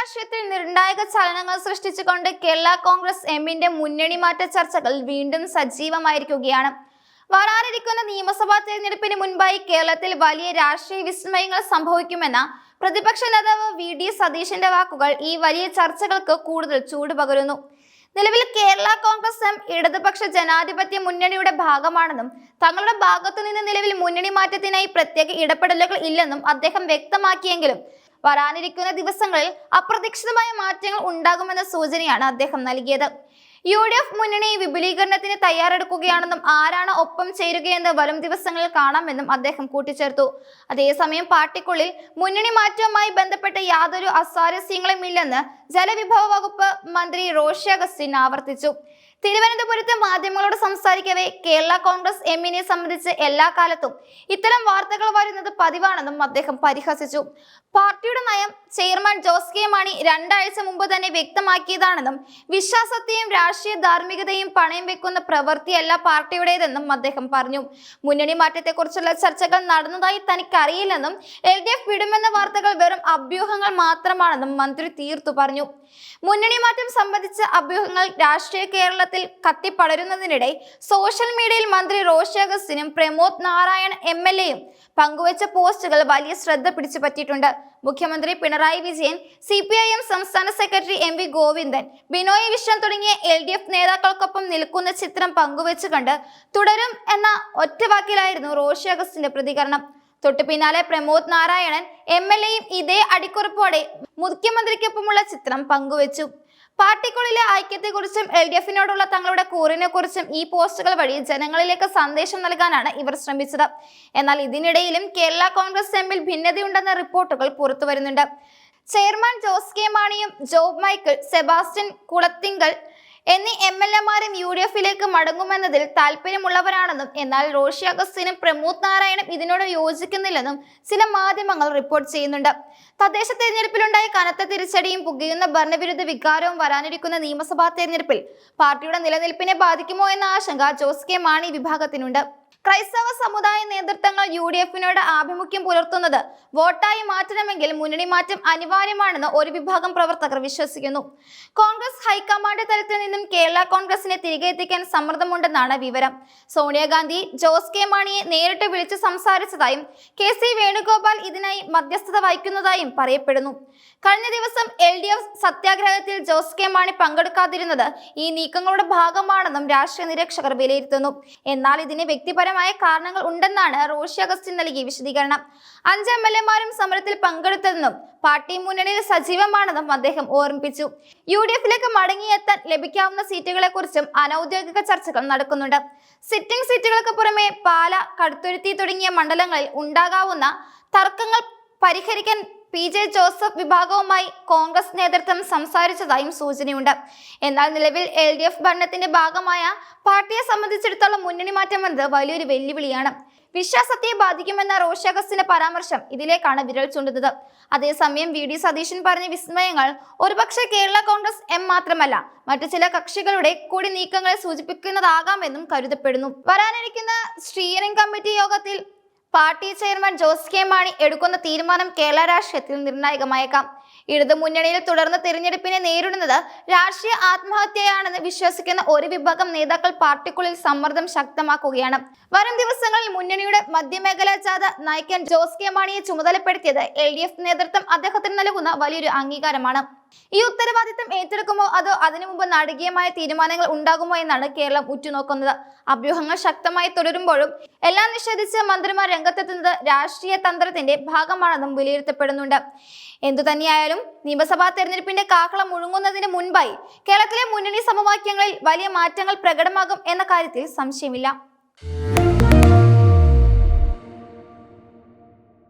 രാഷ്ട്രീയത്തിൽ നിർണായക ചലനങ്ങൾ സൃഷ്ടിച്ചുകൊണ്ട് കേരള കോൺഗ്രസ് എമ്മിന്റെ മുന്നണി മാറ്റ ചർച്ചകൾ വീണ്ടും സജീവമായിരിക്കുകയാണ്. വരാനിരിക്കുന്ന നിയമസഭാ തെരഞ്ഞെടുപ്പിന് മുൻപായി കേരളത്തിൽ വലിയ രാഷ്ട്രീയ വിസ്മയങ്ങൾ സംഭവിക്കുമെന്ന പ്രതിപക്ഷ നേതാവ് വി. ഡി. സതീശന്റെ വാക്കുകൾ ഈ വലിയ ചർച്ചകൾക്ക് കൂടുതൽ ചൂട് പകരുന്നു. നിലവിൽ കേരള കോൺഗ്രസ് എം ഇടതുപക്ഷ ജനാധിപത്യ മുന്നണിയുടെ ഭാഗമാണെന്നും തങ്ങളുടെ ഭാഗത്തു നിന്ന് നിലവിൽ മുന്നണി മാറ്റത്തിനായി പ്രത്യേക ഇടപെടലുകൾ ഇല്ലെന്നും അദ്ദേഹം വ്യക്തമാക്കിയെങ്കിലും വരാനിരിക്കുന്ന ദിവസങ്ങളിൽ അപ്രതീക്ഷിതമായ മാറ്റങ്ങൾ ഉണ്ടാകുമെന്ന സൂചനയാണ് അദ്ദേഹം നൽകിയത്. യു ഡി എഫ് മുന്നണി വിപുലീകരണത്തിന് തയ്യാറെടുക്കുകയാണെന്നും ആരാണ് ഒപ്പം ചേരുകയെന്ന് വരും ദിവസങ്ങളിൽ കാണാമെന്നും അദ്ദേഹം കൂട്ടിച്ചേർത്തു. അതേസമയം പാർട്ടിക്കുള്ളിൽ മുന്നണി മാറ്റവുമായി ബന്ധപ്പെട്ട യാതൊരു അസ്വാരസ്യങ്ങളും ഇല്ലെന്ന് ജലവിഭവ വകുപ്പ് മന്ത്രി റോഷി അഗസ്റ്റിൻ ആവർത്തിച്ചു. തിരുവനന്തപുരത്ത് മാധ്യമങ്ങളോട് സംസാരിക്കവേ കേരള കോൺഗ്രസ് എമ്മിനെ സംബന്ധിച്ച് എല്ലാ കാലത്തും ഇത്തരം വാർത്തകൾ വരുന്നത് പതിവാണെന്നും അദ്ദേഹം പരിഹസിച്ചു. പാർട്ടിയുടെ നയം ചെയർമാൻ ജോസ് കെ മാണി രണ്ടാഴ്ച മുമ്പ് തന്നെ വ്യക്തമാക്കിയതാണെന്നും വിശ്വാസത്തെയും രാഷ്ട്രീയ ധാർമ്മികതയും പണയം വെക്കുന്ന പ്രവൃത്തിയല്ല പാർട്ടിയുടേതെന്നും അദ്ദേഹം പറഞ്ഞു. മുന്നണി മാറ്റത്തെക്കുറിച്ചുള്ള ചർച്ചകൾ നടന്നതായി തനിക്കറിയില്ലെന്നും എൽ ഡി എഫ് വിടുമെന്ന വാർത്തകൾ വെറും അഭ്യൂഹങ്ങൾ മാത്രമാണെന്നും മന്ത്രി തീർത്തു പറഞ്ഞു. മുന്നണി മാറ്റം സംബന്ധിച്ച അഭ്യൂഹങ്ങൾ രാഷ്ട്രീയ കേരളത്തിൽ കത്തിപ്പടരുന്നതിനിടെ സോഷ്യൽ മീഡിയയിൽ മന്ത്രി റോഷി അഗസ്റ്റിനും പ്രമോദ് നാരായൺ എം എൽ എയും പങ്കുവച്ച പോസ്റ്റുകൾ വലിയ ശ്രദ്ധ പിടിച്ചു പറ്റിയിട്ടുണ്ട് മുഖ്യമന്ത്രി Pinarayi Vijayan C P I M സംസ്ഥാന secretary M V Govindan Binoy Viswam തുടങ്ങിയ എൽ ഡി എഫ് നേതാക്കൾക്കൊപ്പം നിൽക്കുന്ന ചിത്രം പങ്കുവച്ചുകൊണ്ട് തുടരും എന്ന ഒറ്റവാക്കിലായിരുന്നു റോഷി അഗസ്റ്റിന്റെ പ്രതികരണം. തൊട്ടു പിന്നാലെ പ്രമോദ് നാരായണൻ എം എൽ എയും ഇതേ അടിക്കുറിപ്പോടെ മുഖ്യമന്ത്രിക്കൊപ്പമുള്ള ചിത്രം പങ്കുവച്ചു. പാർട്ടിക്കുള്ളിലെ ഐക്യത്തെക്കുറിച്ചും എൽ ഡി എഫിനോടുള്ള തങ്ങളുടെ കൂറിനെ കുറിച്ചും ഈ പോസ്റ്റുകൾ വഴി ജനങ്ങളിലേക്ക് സന്ദേശം നൽകാനാണ് ഇവർ ശ്രമിച്ചത്. എന്നാൽ ഇതിനിടയിലും കേരള കോൺഗ്രസ് എമ്മിൽ ഭിന്നതയുണ്ടെന്ന റിപ്പോർട്ടുകൾ പുറത്തു വരുന്നുണ്ട് ചെയർമാൻ ജോസ് കെ മാണിയും ജോബ് മൈക്കിൾ സെബാസ്റ്റ്യൻ കുളത്തിങ്കൽ എന്നീ എം എൽ എമാരും യു ഡി എഫിലേക്ക് മടങ്ങുമെന്നതിൽ താല്പര്യമുള്ളവരാണെന്നും എന്നാൽ റോഷി അഗസ്റ്റിനും പ്രമോദ് നാരായണും ഇതിനോട് യോജിക്കുന്നില്ലെന്നും ചില മാധ്യമങ്ങൾ റിപ്പോർട്ട് ചെയ്യുന്നുണ്ട്. തദ്ദേശ തെരഞ്ഞെടുപ്പിലുണ്ടായ കനത്ത തിരിച്ചടിയും പുകയുന്ന ഭരണവിരുദ്ധ വികാരവും വരാനിരിക്കുന്ന നിയമസഭാ തെരഞ്ഞെടുപ്പിൽ പാർട്ടിയുടെ നിലനിൽപ്പിനെ ബാധിക്കുമോ എന്ന ആശങ്ക ജോസ് കെ മാണി വിഭാഗത്തിനുണ്ട്. ക്രൈസ്തവ സമുദായ നേതൃത്വങ്ങൾ യു ഡി എഫിനോട് ആഭിമുഖ്യം പുലർത്തുന്നത് വോട്ടായി മാറ്റണമെങ്കിൽ മുന്നണി മാറ്റം അനിവാര്യമാണെന്ന് ഒരു വിഭാഗം പ്രവർത്തകർ വിശ്വസിക്കുന്നു. കോൺഗ്രസ് ഹൈക്കമാൻഡ് തലത്തിൽ നിന്നും കേരള കോൺഗ്രസിനെ തിരികെ എത്തിക്കാൻ സമ്മർദ്ദമുണ്ടെന്നാണ് വിവരം. സോണിയാഗാന്ധി ജോസ് കെ മാണിയെ നേരിട്ട് വിളിച്ച് സംസാരിച്ചതായും കെ സി വേണുഗോപാൽ ഇതിനായി മധ്യസ്ഥത വഹിക്കുന്നതായും പറയപ്പെടുന്നു. കഴിഞ്ഞ ദിവസം എൽ ഡി എഫ് സത്യാഗ്രഹത്തിൽ ജോസ് കെ മാണി പങ്കെടുക്കാതിരുന്നത് ഈ നീക്കങ്ങളുടെ ഭാഗമാണെന്നും രാഷ്ട്രീയ നിരീക്ഷകർ വിലയിരുത്തുന്നു. എന്നാൽ ഇതിന് വ്യക്തിപരമായ കാരണങ്ങൾ ഉണ്ടെന്നാണ് റോഷി അഗസ്റ്റിൻ നൽകിയ വിശദീകരണം. അഞ്ച് എം എൽ എമാരും സമരത്തിൽ പങ്കെടുത്തതെന്നും പാർട്ടി മുന്നണിയിൽ സജീവമാണെന്നും അദ്ദേഹം ഓർമ്മിപ്പിച്ചു. യു ഡി എഫിലേക്ക് മടങ്ങിയെത്താൻ ലഭിക്കാവുന്ന സീറ്റുകളെ കുറിച്ചും അനൌദ്യോഗിക ചർച്ചകൾ നടക്കുന്നുണ്ട്. സിറ്റിംഗ് സീറ്റുകൾക്ക് പുറമെ പാല കടുത്തുരുത്തി തുടങ്ങിയ മണ്ഡലങ്ങളിൽ ഉണ്ടാകാവുന്ന തർക്കങ്ങൾ പരിഹരിക്കാൻ പി ജെ ജോസഫ് വിഭാഗവുമായി കോൺഗ്രസ് നേതൃത്വം സംസാരിച്ചതായും സൂചനയുണ്ട്. എന്നാൽ നിലവിൽ എൽ ഡി എഫ് ഭരണത്തിന്റെ ഭാഗമായ പാർട്ടിയെ സംബന്ധിച്ചിടത്തോളം മുന്നണി മാറ്റം എന്നത് വലിയൊരു വെല്ലുവിളിയാണ്. വിശ്വാസത്തെ ബാധിക്കുമെന്ന റോഷി അഗസ്റ്റിന്റെ പരാമർശം ഇതിലേക്കാണ് വിരൽ ചൂണ്ടുന്നത്. അതേസമയം വി ഡി സതീശൻ പറഞ്ഞ വിസ്മയങ്ങൾ ഒരുപക്ഷെ കേരള കോൺഗ്രസ് എം മാത്രമല്ല മറ്റു ചില കക്ഷികളുടെ കൂടി നീക്കങ്ങളെ സൂചിപ്പിക്കുന്നതാകാമെന്നും കരുതപ്പെടുന്നു. വരാനിരിക്കുന്ന സ്റ്റിയറിംഗ് കമ്മിറ്റി യോഗത്തിൽ party chairman Jose K Mani എടുക്കുന്ന തീരുമാനം കേരള രാഷ്ട്രീയത്തിൽ നിർണായകമായേക്കാം. ഇടതു മുന്നണിയിൽ തുടർന്ന് തിരഞ്ഞെടുപ്പിനെ നേരിടുന്നത് രാഷ്ട്രീയ ആത്മഹത്യയാണെന്ന് വിശ്വസിക്കുന്ന ഒരു വിഭാഗം നേതാക്കൾ പാർട്ടിക്കുള്ളിൽ സമ്മർദ്ദം ശക്തമാക്കുകയാണ്. വരും ദിവസങ്ങളിൽ മുന്നണിയുടെ മധ്യമേഖലാ ജാഥ നയിക്കാൻ ജോസ് കെ മാണിയെ ചുമതലപ്പെടുത്തിയത് എൽ ഡി എഫ് നേതൃത്വം അദ്ദേഹത്തിന് നൽകുന്ന വലിയൊരു അംഗീകാരമാണ്. ഈ ഉത്തരവാദിത്തം ഏറ്റെടുക്കുമോ അതോ അതിനു മുമ്പ് നാടകീയമായ തീരുമാനങ്ങൾ ഉണ്ടാകുമോ എന്നാണ് കേരളം ഉറ്റുനോക്കുന്നത്. അഭ്യൂഹങ്ങൾ ശക്തമായി തുടരുമ്പോഴും എല്ലാം നിഷേധിച്ച് മന്ത്രിമാർ രംഗത്തെത്തുന്നത് രാഷ്ട്രീയ തന്ത്രത്തിന്റെ ഭാഗമാണെന്നും വിലയിരുത്തപ്പെടുന്നുണ്ട്. എന്തു നിയമസഭാ തെരഞ്ഞെടുപ്പിന്റെ കാക്കളം മുഴുങ്ങുന്നതിന് മുൻപായി കേരളത്തിലെ മുന്നണി സമവാക്യങ്ങളിൽ വലിയ മാറ്റങ്ങൾ പ്രകടമാകും എന്ന കാര്യത്തിൽ സംശയമില്ല.